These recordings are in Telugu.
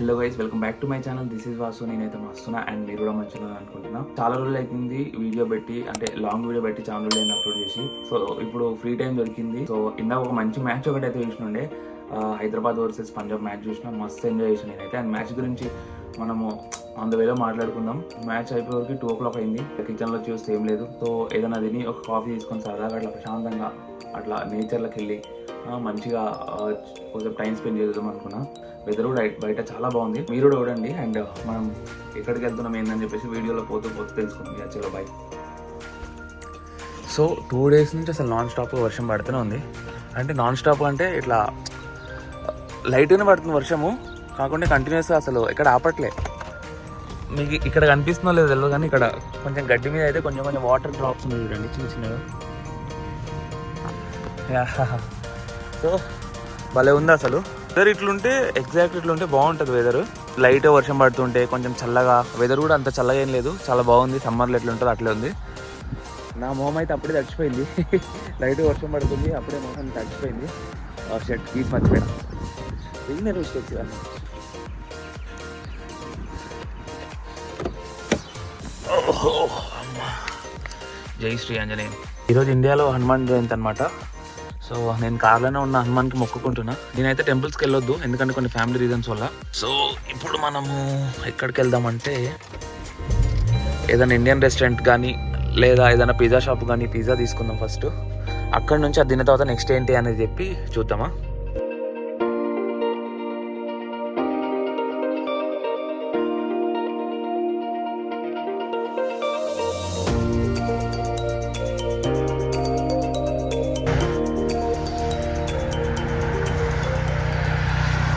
Hello guys welcome back to my channel this is Vasu నేనైతే మస్తున్నా అండ్ మీరు కూడా మంచిగా అనుకుంటున్నా. చాలా రోజులు అవుతుంది వీడియో పెట్టి అంటే లాంగ్ వీడియో పెట్టి చాలా రోజులు అప్లోడ్ చేసి. సో ఇప్పుడు ఫ్రీ టైం దొరికింది. సో ఇందాక ఒక మంచి మ్యాచ్ ఒకటి అయితే చూసినుండే హైదరాబాద్ వర్సెస్ పంజాబ్ మ్యాచ్ చూసిన. మస్తు ఎంజాయ్ చేసిన నేనైతే. అండ్ మ్యాచ్ గురించి మనము ఆన్ ద వేలో మాట్లాడుకుందాం. మ్యాచ్ అయిపోయే వరకు టూ ఓ క్లాక్ అయింది కిచెన్లో చూస్తే ఏం లేదు. సో ఏదైనా తిని ఒక కాఫీ తీసుకొని సరదాగా అట్లా ప్రశాంతంగా అట్లా నేచర్లోకి వెళ్ళి మంచిగా కొంచెం టైం స్పెండ్ చేద్దాం అనుకున్నా. వెదర్ కూడా బయట చాలా బాగుంది. మీరు కూడా చూడండి. అండ్ uh, మనం ఎక్కడికి వెళ్తున్నాం ఏందని చెప్పేసి వీడియోలో పోతూ పోతూ తెలుసుకుంది. చలో బాయ్ సో టూ డేస్ నుంచి అసలు నాన్ స్టాప్ వర్షం పడుతూనే ఉంది. అంటే నాన్ స్టాప్ అంటే ఇట్లా లైట్గానే పడుతుంది వర్షము. కాకుండా కంటిన్యూస్గా అసలు ఎక్కడ ఆపట్లే. మీకు ఇక్కడ కనిపిస్తుందో లేదో తెలియదు కానీ ఇక్కడ కొంచెం గడ్డి మీద అయితే కొంచెం కొంచెం వాటర్ డ్రాప్స్ ఉన్నాయి చూడండి చిన్న చిన్నగా. యా. సో భలే ఉంది అసలు. వెదర్ ఇట్లుంటే ఎగ్జాక్ట్ ఇట్లుంటే బాగుంటుంది వెదర్ లైట్ వర్షం పడుతుంటే కొంచెం చల్లగా. వెదర్ కూడా అంత చల్లగా ఏం లేదు. చాలా బాగుంది. సమ్మర్లో ఎట్లుంటుందో అట్లే ఉంది. నా మొహం అయితే అప్పుడే తడిచిపోయింది. లైట్ వర్షం పడుతుంది అప్పుడే మొహం తడిచిపోయింది. షర్ట్ తీసి మర్చిపోయినా. బిగినర్ మిస్టేక్స్ ఇవన్నీ. జై శ్రీ ఆంజనేయం. ఈరోజు ఇండియాలో హనుమాన్ జయంతి అనమాట సో నేను కార్లోనే ఉన్న హనుమాన్కి మొక్కుకుంటున్నా. నేనైతే టెంపుల్స్కి వెళ్ళొద్దు ఎందుకంటే కొన్ని ఫ్యామిలీ రీజన్స్ వల్ల. సో ఇప్పుడు మనము ఎక్కడికి వెళ్దామంటే ఏదైనా ఇండియన్ రెస్టారెంట్ కానీ లేదా ఏదైనా పిజ్జా షాప్ కానీ పిజ్జా తీసుకుందాం ఫస్ట్. అక్కడ నుంచి అది తిన్న తర్వాత నెక్స్ట్ ఏంటి అనేది చెప్పి చూద్దామా?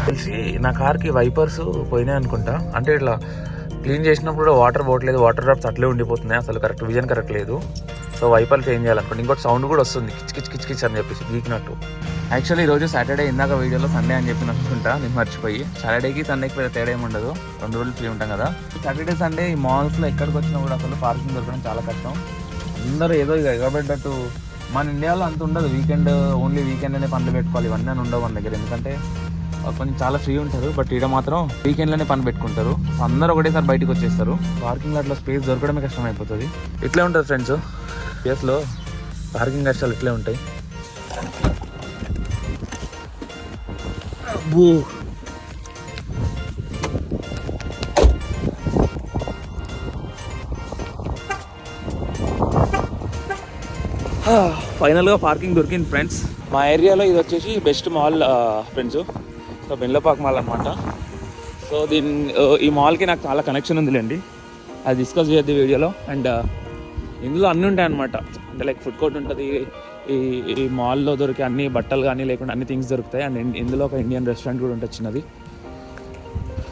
తెలిసి. నా కార్కి వైపర్స్ పోయినాయి అనుకుంటా. అంటే ఇట్లా క్లీన్ చేసినప్పుడు వాటర్ పోవట్లేదు వాటర్ డ్రాప్స్ అట్లే ఉండిపోతున్నాయి. అసలు కరెక్ట్ విజన్ కరెక్ట్ లేదు. సో వైపర్లు చేంజ్ చేయాలనుకోండి ఇంకోటి సౌండ్ కూడా వస్తుంది. కిచ్ కిచ్ కిచ్ కిచ్ అని చెప్పేసి గీకినట్టు యాక్చువల్లీ ఈరోజు సాటర్డే ఇందాక వీడియోలో సండే అని చెప్పి అనుకుంటా. నేను మర్చిపోయి. సాటర్డేకి సండేకి పెద్ద తేడా ఏమి ఉండదు. రెండు రోజులు ఫ్రీ ఉంటాం కదా. సాటర్డే సండే ఈ మాల్స్లో ఎక్కడికి వచ్చినా కూడా అసలు పార్కింగ్ దొరకడం చాలా కష్టం. అందరూ ఏదో ఇక ఎగబెట్టట్టు మన ఇండియాలో అంత ఉండదు. వీకెండ్ ఓన్లీ వీకెండ్ అనే పనులు పెట్టుకోవాలి. ఇవన్నీ ఉండవు మన దగ్గర. ఎందుకంటే కొంచెం చాలా ఫ్రీ ఉంటారు బట్ ఈడ మాత్రం వీకెండ్లోనే పని పెట్టుకుంటారు. అందరూ ఒకటేసారి బయటకు వచ్చేస్తారు. పార్కింగ్ అట్లా స్పేస్ దొరకడమే కష్టం అయిపోతుంది ఇట్లే ఉంటుంది ఫ్రెండ్స్ ప్లేస్లో పార్కింగ్ కష్టాలు ఇట్లే ఉంటాయి. అబ్బో! Ah, ఫైనల్గా పార్కింగ్ దొరికింది ఫ్రెండ్స్ మా ఏరియాలో ఇది వచ్చేసి బెస్ట్ మాల్ ఫ్రెండ్స్ సో బెండ్లపాక్ మాల్ అనమాట సో దీని ఈ మాల్కి నాకు చాలా కనెక్షన్ ఉందిలేండి. అది డిస్కస్ చేయద్ది వీడియోలో. అండ్ ఇందులో అన్నీ ఉంటాయి అనమాట అంటే లైక్ ఫుడ్ కోర్ట్ ఉంటుంది ఈ ఈ మాల్లో దొరికే అన్ని బట్టలు కానీ లేకుండా అన్ని థింగ్స్ దొరుకుతాయి. అండ్ ఇందులో ఒక ఇండియన్ రెస్టారెంట్ కూడా ఉంటుంది చిన్నది.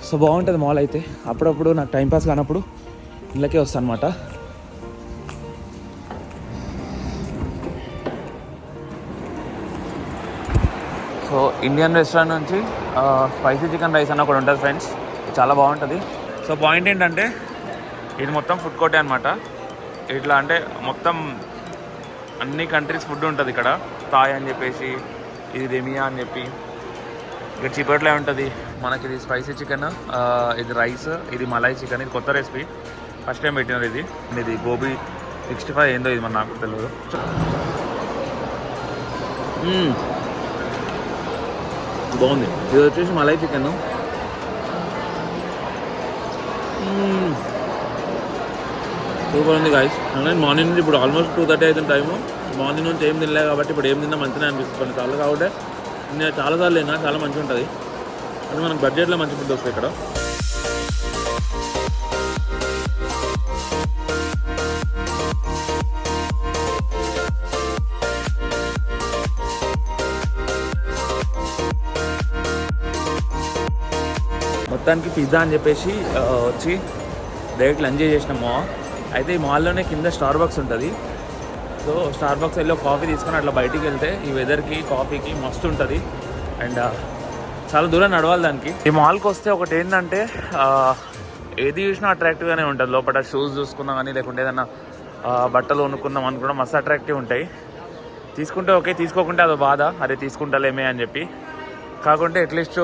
సో బాగుంటుంది మాల్ అయితే. అప్పుడప్పుడు నాకు టైం పాస్ కానప్పుడు ఇళ్ళకే వస్తాను అనమాట ఇండియన్ రెస్టారెంట్ నుంచి స్పైసీ చికెన్ రైస్ అన్న కూడా ఉంటుంది ఫ్రెండ్స్ చాలా బాగుంటుంది. సో పాయింట్ ఏంటంటే ఇది మొత్తం ఫుడ్ కోర్టే అనమాట ఇట్లా అంటే మొత్తం అన్ని కంట్రీస్ ఫుడ్ ఉంటుంది ఇక్కడ. థాయ్ అని చెప్పేసి ఇది రెమియా అని చెప్పి. ఇక్కడ చిపట్లే ఉంటుంది? మనకి ఇది స్పైసీ చికెన్ ఇది రైస్ ఇది మలాయ్ చికెన్ ఇది కొత్త రెసిపీ ఫస్ట్ టైం పెట్టినారు ఇది. ఇది గోబీ సిక్స్టీ ఫైవ్ ఏందో ఇది మన నాకు తెలియదు. Hmm. బాగుంది ఇది వచ్చేసి మలై చికెన్ సూపర్ ఉంది గాయస్ అలాగే మార్నింగ్ నుంచి ఇప్పుడు ఆల్మోస్ట్ టూ థర్టీ అవుతుంది టైము మార్నింగ్ నుంచి ఏం తినలే కాబట్టి ఇప్పుడు ఏం తిన్నా మంచిగా అనిపిస్తుంది. కొన్ని సార్లు కాబట్టి నేను చాలాసార్లు తిన్నా చాలా మంచిగా ఉంటుంది అంటే మనకు బడ్జెట్లో మంచి ఫుడ్ వస్తుంది ఇక్కడ. మొత్తానికి పిజ్జా అని చెప్పేసి వచ్చి డైరెక్ట్ లంచ్ చేసినాము అయితే ఈ మాల్లోనే కింద స్టార్ బాక్స్ ఉంటుంది. సో స్టార్ బాక్స్ వెళ్ళి కాఫీ తీసుకొని అట్లా బయటికి వెళ్తే ఈ వెదర్కి కాఫీకి మస్తు ఉంటుంది. అండ్ చాలా దూరం నడవాలి దానికి. ఈ మాల్కి వస్తే ఒకటి ఏంటంటే ఏది చూసినా అట్రాక్టివ్గానే ఉంటుంది. లోపల షూస్ చూసుకుందాం కానీ లేకుంటే ఏదైనా బట్టలు కొనుక్కుందాం అనుకున్నా మస్తు అట్రాక్టివ్ ఉంటాయి. తీసుకుంటే ఓకే తీసుకోకుంటే అదో బాధ. అరే తీసుకుంటలేమే అని చెప్పి. కాకుంటే అట్లీస్ట్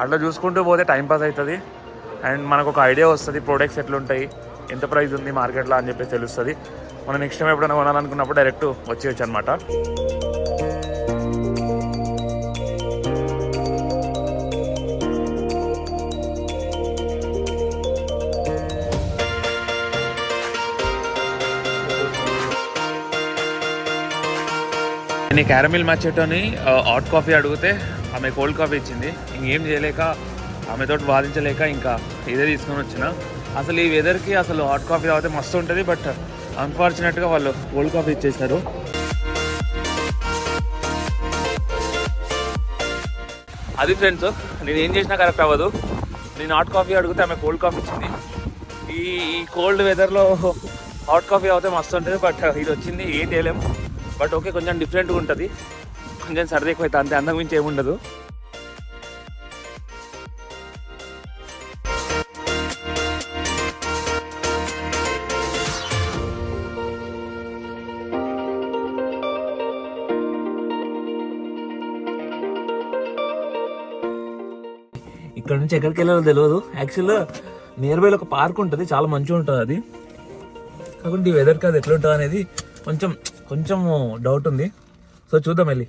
అట్లా చూసుకుంటూ పోతే టైంపాస్ అవుతుంది. అండ్ మనకు ఒక ఐడియా వస్తుంది ప్రొడక్ట్స్ ఎట్లుంటాయి ఎంత ప్రైస్ ఉంది మార్కెట్లో అని చెప్పేసి తెలుస్తుంది. మనం నెక్స్ట్ టైం ఎప్పుడైనా కొనాలనుకున్నప్పుడు డైరెక్ట్ వచ్చేయచ్చు అనమాట నేను క్యారమిల్ మచ్చేటోని హాట్ కాఫీ అడిగితే ఆమె కోల్డ్ కాఫీ ఇచ్చింది. ఇంకేం చేయలేక ఆమెతో వాదించలేక ఇంకా ఇదే తీసుకొని వచ్చిన. అసలు ఈ వెదర్కి అసలు హాట్ కాఫీ తాగితే మస్తు ఉంటుంది బట్ అన్ఫార్చునేట్గా వాళ్ళు కోల్డ్ కాఫీ ఇచ్చేసారు అది ఫ్రెండ్స్ నేను ఏం చేసినా కరెక్ట్ అవ్వదు. నేను హాట్ కాఫీ అడిగితే ఆమె కోల్డ్ కాఫీ ఇచ్చింది. ఈ ఈ కోల్డ్ వెదర్లో హాట్ కాఫీ అవుతే మస్తు ఉంటుంది బట్ ఇది వచ్చింది ఏం చేయలేము బట్ ఓకే కొంచెం డిఫరెంట్గా ఉంటుంది. కొంచెం సర్ది ఎక్కువ అవుతుంది అంతే అంతకు మించి ఏముండదు ఇక్కడ నుంచి ఎక్కడికి వెళ్ళాలో తెలియదు యాక్చువల్గా నియర్ బైలో ఒక పార్క్ ఉంటుంది చాలా మంచిగా ఉంటుంది అది. కాకుండా ఈ వెదర్కి అది ఎట్లా ఉంటుంది అనేది కొంచెం కొంచెం డౌట్ ఉంది. సో చూద్దాం వెళ్ళి.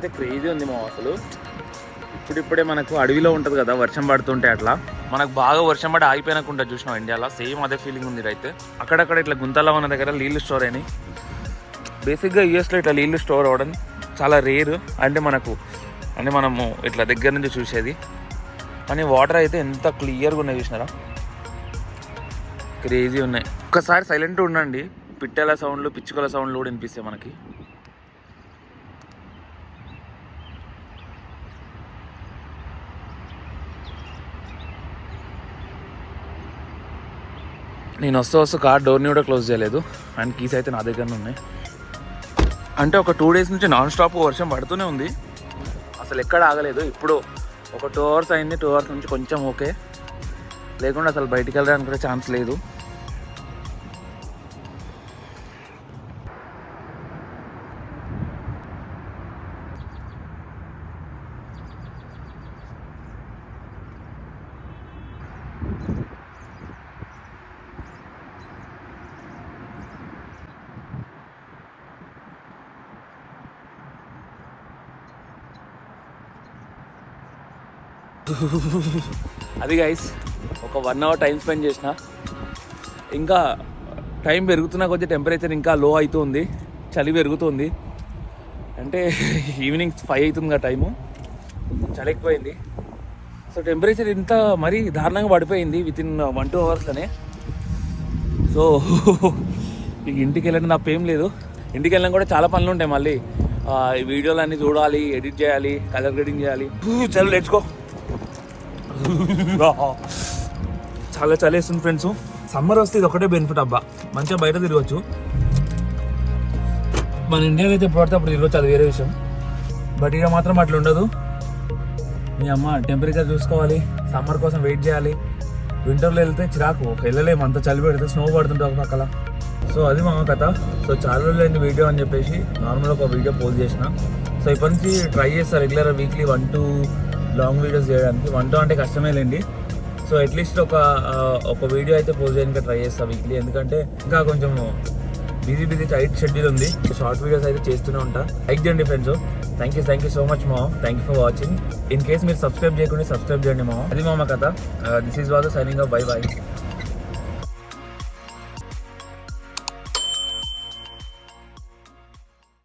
అయితే క్రేజీ ఉంది మా అసలు. ఇప్పుడిప్పుడే మనకు అడవిలో ఉంటుంది కదా వర్షం పడుతుంటే అట్లా. మనకు బాగా వర్షం పడి ఆగిపోయినకుండా చూసినాం ఇండియాలో? సేమ్ అదే ఫీలింగ్ ఉంది అయితే అక్కడక్కడ ఇట్లా గుంతల్లో ఉన్న దగ్గర నీళ్ళు స్టోర్ అయినాయి. బేసిక్గా యూఎస్లో ఇట్లా నీళ్ళు స్టోర్ అవ్వడం చాలా రేర్ అంటే మనకు అంటే మనము ఇట్లా దగ్గర నుంచి చూసేది. కానీ వాటర్ అయితే ఎంత క్లియర్గా ఉన్నాయి చూసినారా? క్రేజీ ఉన్నాయి. ఒక్కసారి సైలెంట్ ఉండండి. పిట్టెల సౌండ్లు పిచ్చుకల సౌండ్లు కూడా వినిపిస్తాయి మనకి. నేను వస్తూ వస్తూ కార్ డోర్ని కూడా క్లోజ్ చేయలేదు. అండ్ కీస్ అయితే నా దగ్గరనే ఉన్నాయి. అంటే ఒక టూ డేస్ నుంచి నాన్ స్టాప్ వర్షం పడుతూనే ఉంది. అసలు ఎక్కడ ఆగలేదు. ఇప్పుడు ఒక టూ అవర్స్ అయింది. టూ అవర్స్ నుంచి కొంచెం ఓకే లేకుండా అసలు బయటికి వెళ్ళడానికి కూడా ఛాన్స్ లేదు. అది గైస్ ఒక వన్ అవర్ టైం స్పెండ్ చేసిన. ఇంకా టైం పెరుగుతున్న కొద్దీ టెంపరేచర్ ఇంకా లో అవుతుంది చలి పెరుగుతుంది. అంటే ఈవినింగ్ ఫైవ్ అవుతుంది కదా టైము చలి ఎక్కువైంది. సో టెంపరేచర్ ఇంత మరీ దారుణంగా పడిపోయింది విత్ ఇన్ వన్ టూ అవర్స్లోనే సో ఇక ఇంటికి వెళ్ళడం నా ఏం లేదు. ఇంటికి వెళ్ళినా కూడా చాలా పనులు ఉంటాయి మళ్ళీ. ఈ వీడియోలు అన్నీ చూడాలి ఎడిట్ చేయాలి కలర్ గ్రేడింగ్ చేయాలి. చలో లెట్చుకో చాలా చలేస్తుంది ఫ్రెండ్స్ సమ్మర్ వస్తే ఇది ఒకటే బెనిఫిట్ అబ్బా. మంచిగా బయట తిరగచ్చు. మన ఇండియాలో అయితే ఎప్పుడు పడితే అప్పుడు తిరగచ్చు అది వేరే విషయం. బట్ ఇక మాత్రం అట్లా ఉండదు. మీ అమ్మ టెంపరేచర్ చూసుకోవాలి సమ్మర్ కోసం వెయిట్ చేయాలి. వింటర్లో వెళ్తే చిరాకు. వెళ్ళలేము అంత చలి పెడితే స్నో పడుతుంటే ఒక పక్కల. సో అది మా కథ. సో చాలా రోజులైంది వీడియో అని చెప్పేసి. నార్మల్గా ఒక వీడియో పోస్ట్ చేసిన. సో ఇప్పటి నుంచి ట్రై చేస్తాను regular weekly one two long videos చేయడానికి. వన్ టూ అంటే కష్టమే లేండి. సో అట్లీస్ట్ ఒక ఒక వీడియో అయితే పోస్ట్ చేయడానికి ట్రై చేస్తా వీక్లీ ఎందుకంటే ఇంకా కొంచెం బిజీ బిజీ టైట్ షెడ్యూల్ ఉంది. షార్ట్ వీడియోస్ అయితే చేస్తూనే ఉంటా. లైక్ చేయండి friends thank you thank you so much మా thank you for watching in case మీరు సబ్స్క్రైబ్ చేయకుండా సబ్స్క్రైబ్ చేయండి మా అది మా కథ. This is was signing bye bye